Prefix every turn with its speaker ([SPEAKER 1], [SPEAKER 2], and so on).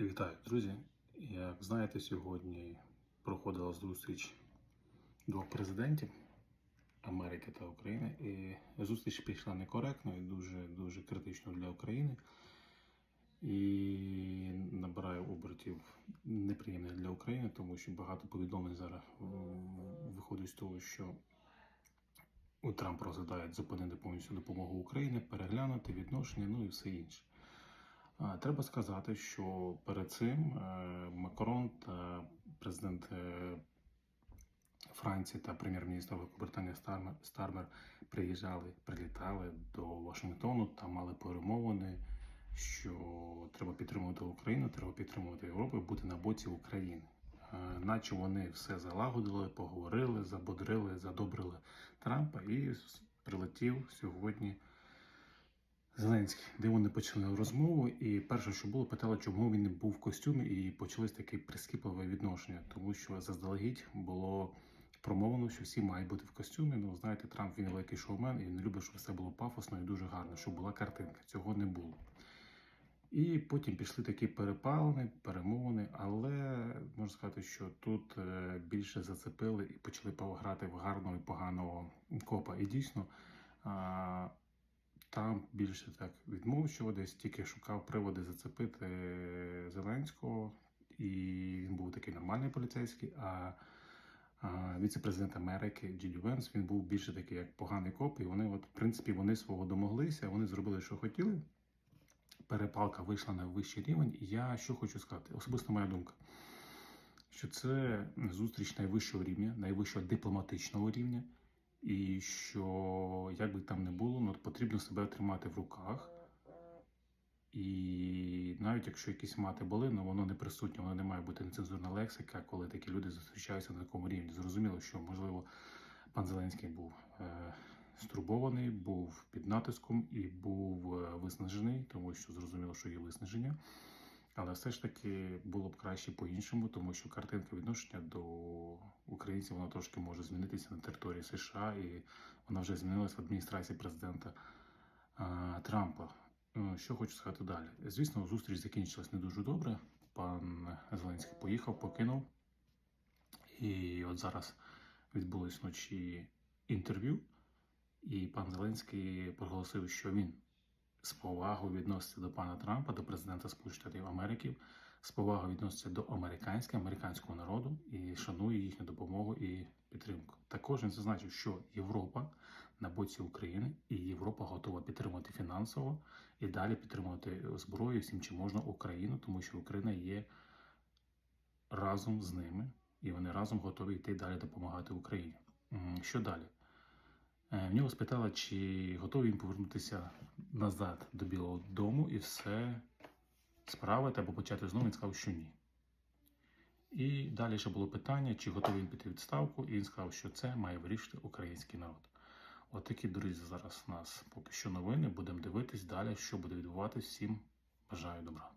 [SPEAKER 1] Вітаю, друзі. Як знаєте, сьогодні проходила зустріч двох президентів Америки та України. І зустріч пішла некоректно і дуже дуже критично для України. І набирає обертів неприємних для України, тому що багато повідомлень зараз виходить з того, що у Трамп розглядає зупинити повністю допомогу Україні, переглянути відношення, ну і все інше. Треба сказати, що перед цим е, Макрон та президент е, Франції та прем'єр-міністр Великобританії Стармер, приїжджали, прилітали до Вашингтону, там мали перемовини, що треба підтримувати Україну, треба підтримувати Європу і бути на боці України. Е, Наче вони все залагодили, поговорили, забодрили, задобрили Трампа і прилетів сьогодні. Зеленський, де вони почали розмову, і перше, що було, питали, чому він не був в костюмі, і почалось таке прискіпливе відношення, тому що заздалегідь було промовлено, що всі мають бути в костюмі. Ну, знаєте, Трамп він великий шоумен, і він любить, щоб все було пафосно і дуже гарно, щоб була картинка. Цього не було. І потім пішли такі перепалини, перемовини, але можна сказати, що тут е, більше зацепили і почали грати в гарного і поганого копа. І дійсно. Там більше так відмовчував, десь тільки шукав приводи зацепити Зеленського, і він був такий нормальний поліцейський. А, віце-президент Америки Джілі Венс він був більше такий як поганий коп. І вони, от, в принципі, вони свого домоглися, вони зробили, що хотіли. Перепалка вийшла на вищий рівень. І я що хочу сказати, особисто моя думка, що це зустріч найвищого рівня, найвищого дипломатичного рівня. І що як би там не було, ну, потрібно себе тримати в руках. І навіть якщо якісь мати були, ну воно не присутнє, воно не має бути нецензурна лексика, коли такі люди зустрічаються на такому рівні. Зрозуміло, що можливо пан Зеленський був е, стурбований, був під натиском і був е, виснажений, тому що зрозуміло, що є виснаження. Але все ж таки було б краще по-іншому, тому що картинка відношення до українців вона трошки може змінитися на території США, і вона вже змінилася в адміністрації президента а, Трампа. Е, Що хочу сказати далі? Звісно, зустріч закінчилась не дуже добре. Пан Зеленський поїхав, покинув. І от зараз відбулось вночі інтерв'ю, і пан Зеленський проголосив, що він з повагою відноситься до пана Трампа, до президента Сполучених Штатів Америки, з повагою відноситься до американського, американського народу і шанує їхню допомогу і підтримку. Також він зазначив, що Європа на боці України і Європа готова підтримувати фінансово і далі підтримувати зброю всім, чим можна Україну, тому що Україна є разом з ними, і вони разом готові йти далі допомагати Україні. Що далі? Е, В нього спитали, чи готовий він повернутися назад до Білого Дому і все справити або почати знову. Він сказав, що ні. І далі ще було питання, чи готовий він піти відставку, і він сказав, що це має вирішити український народ. От друзі, зараз у нас поки що новини. Будемо дивитись далі, що буде відбуватись. Всім бажаю добра.